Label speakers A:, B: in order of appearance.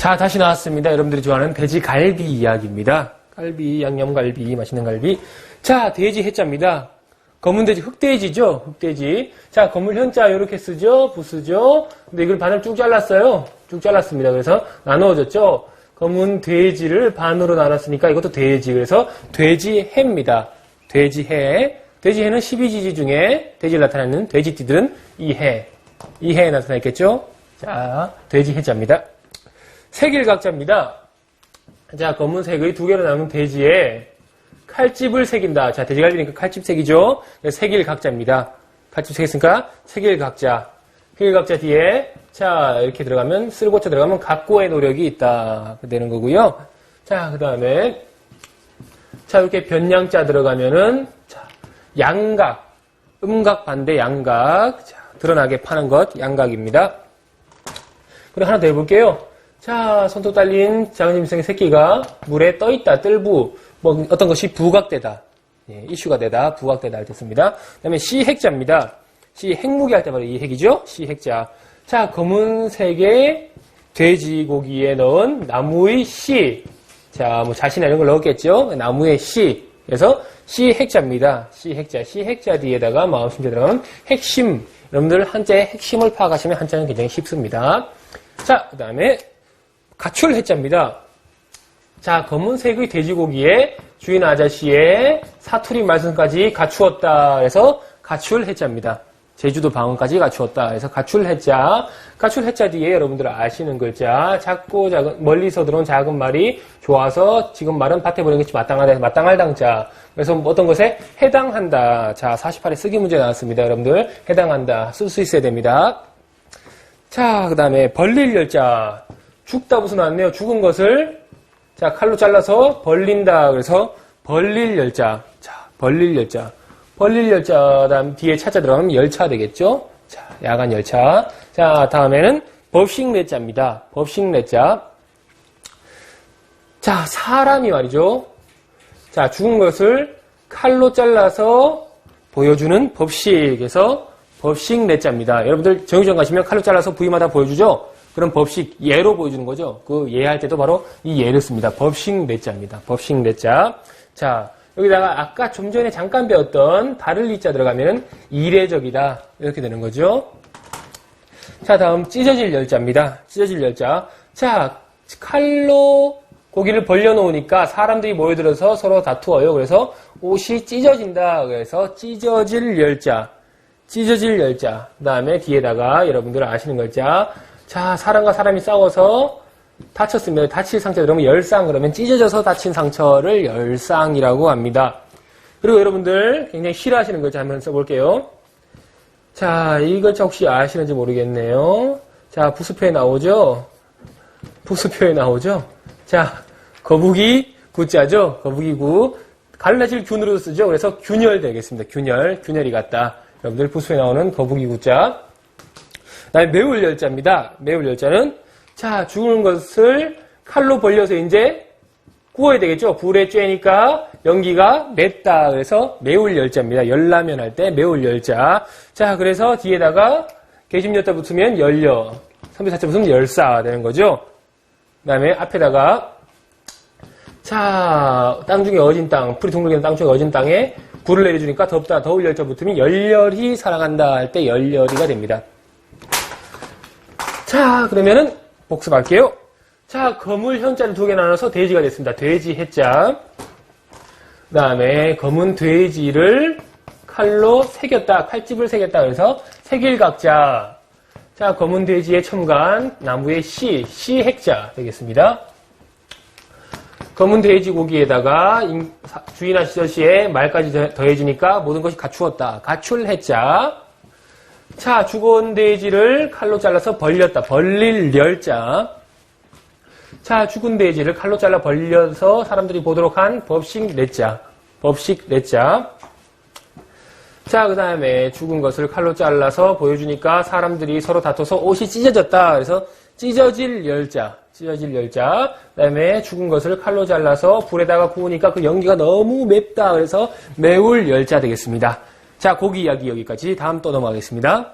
A: 자, 다시 나왔습니다. 여러분들이 좋아하는 돼지갈비 이야기입니다. 갈비, 양념갈비, 맛있는 갈비. 자, 돼지 해자입니다. 검은 돼지, 흑돼지죠? 흑돼지. 자, 건물 현자 이렇게 쓰죠? 부수죠? 근데 이걸 반을 쭉 잘랐어요. 쭉 잘랐습니다. 그래서 나누어졌죠? 검은 돼지를 반으로 나눴으니까 이것도 돼지. 그래서 돼지해입니다. 돼지해. 돼지해는 12지지 중에 돼지를 나타내는 돼지띠들은 이해. 이해에 나타나 있겠죠? 자, 돼지해자입니다. 색일각자입니다. 자, 검은색의 두 개로 남은 돼지에 칼집을 새긴다. 자, 돼지갈비니까 칼집 색이죠. 색일각자입니다. 칼집 색 했으니까 색일각자. 색일각자 뒤에 자 이렇게 들어가면 쓸고자 들어가면 각고의 노력이 있다 되는 거고요. 자, 그 다음에 자 이렇게 변양자 들어가면은 자, 양각, 음각 반대 양각. 자, 드러나게 파는 것 양각입니다. 그리고 하나 더 해볼게요. 자, 손톱 달린 짐승의 새끼가 물에 떠 있다, 뜰부. 뭐, 어떤 것이 부각되다. 예, 이슈가 되다, 부각되다 할 때습니다. 그 다음에 시핵자입니다. 시 핵무기 할 때 바로 이 핵이죠? 시핵자. 자, 검은색의 돼지고기에 넣은 나무의 씨. 자, 뭐 자신이나 이런 걸 넣었겠죠? 나무의 씨. 그래서 시핵자입니다. 시핵자. 시핵자 뒤에다가 마음심자 들어가면 핵심. 여러분들 한자의 핵심을 파악하시면 한자는 굉장히 쉽습니다. 자, 그 다음에 가출 해자입니다. 자, 검은색의 돼지고기에 주인 아저씨의 사투리 말씀까지 갖추었다. 그래서 가출 해자입니다. 제주도 방언까지 갖추었다. 그래서 가출 해자. 가출 해자 뒤에 여러분들 아시는 글자. 작고 작은, 멀리서 들어온 작은 말이 좋아서 지금 말은 밭에 보내는 것이 마땅하다. 마땅할 당자. 그래서 어떤 것에 해당한다. 자, 48에 쓰기 문제 나왔습니다. 여러분들. 해당한다. 쓸 수 있어야 됩니다. 자, 그 다음에 벌릴 열자. 죽다 무슨 나왔네요. 죽은 것을 자 칼로 잘라서 벌린다. 그래서 벌릴 열자. 자, 벌릴 열자. 벌릴 열자 다음 뒤에 차자 들어가면 열차 되겠죠. 자, 야간 열차. 자, 다음에는 법식 내자입니다. 법식 내자. 자, 사람이 말이죠. 자, 죽은 것을 칼로 잘라서 보여주는 법식에서 법식 내자입니다. 여러분들 정유점 가시면 칼로 잘라서 부위마다 보여주죠? 그럼 법식 예로 보여주는 거죠. 그 예할 때도 바로 이 예를 씁니다. 법식 내자입니다. 법식 내자. 자, 여기다가 아까 좀 전에 잠깐 배웠던 다를 리자 들어가면 이례적이다. 이렇게 되는 거죠. 자, 다음 찢어질 열자입니다. 찢어질 열자. 자, 칼로 고기를 벌려놓으니까 사람들이 모여들어서 서로 다투어요. 그래서 옷이 찢어진다. 그래서 찢어질 열자. 찢어질 열자. 그 다음에 뒤에다가 여러분들 아시는 글자. 자, 사람과 사람이 싸워서 다쳤으면 다칠 상처 그러면 열상 그러면 찢어져서 다친 상처를 열상이라고 합니다. 그리고 여러분들 굉장히 싫어하시는 글자 한번 써볼게요. 자, 이 글자 혹시 아시는지 모르겠네요. 자, 부수표에 나오죠? 부수표에 나오죠? 자, 거북이 구자죠? 거북이 구. 갈라질 균으로 쓰죠? 그래서 균열 되겠습니다. 균열. 균열이 같다. 여러분들 부수에 나오는 거북이 구자. 다음에 매울 열자입니다. 매울 열자는 자 죽은 것을 칼로 벌려서 이제 구워야 되겠죠. 불에 쬐니까 연기가 맵다. 그래서 매울 열자입니다. 열라면 할 때 매울 열자. 자 그래서 뒤에다가 계집여자 붙으면 열려. 선배사자 붙으면 열사 되는 거죠. 그 다음에 앞에다가 자, 땅 중에 어진 땅, 풀이 둥글게 땅 중에 어진 땅에 불을 내려주니까 덥다, 더울 열자 붙으면 열렬히 사랑한다 할 때 열렬히가 됩니다. 자, 그러면은 복습할게요. 자, 거물 현자를 두 개 나눠서 돼지가 됐습니다. 돼지 해자. 그 다음에 검은 돼지를 칼로 새겼다, 칼집을 새겼다. 그래서 색일각자. 자, 검은 돼지의 첨간, 나무의 씨, 씨 핵자 되겠습니다. 검은 돼지 고기에다가 주인 아저씨의 말까지 더해주니까 모든 것이 갖추었다. 가출 해자. 자, 죽은 돼지를 칼로 잘라서 벌렸다. 벌릴 열자. 자, 죽은 돼지를 칼로 잘라 벌려서 사람들이 보도록 한 법식 내자. 법식 내자. 자, 그 다음에 죽은 것을 칼로 잘라서 보여주니까 사람들이 서로 다퉈서 옷이 찢어졌다. 그래서 찢어질 열자. 찢어질 열자. 그 다음에 죽은 것을 칼로 잘라서 불에다가 구우니까 그 연기가 너무 맵다. 그래서 매울 열자 되겠습니다. 자, 고기 이야기 여기까지. 다음 또 넘어가겠습니다.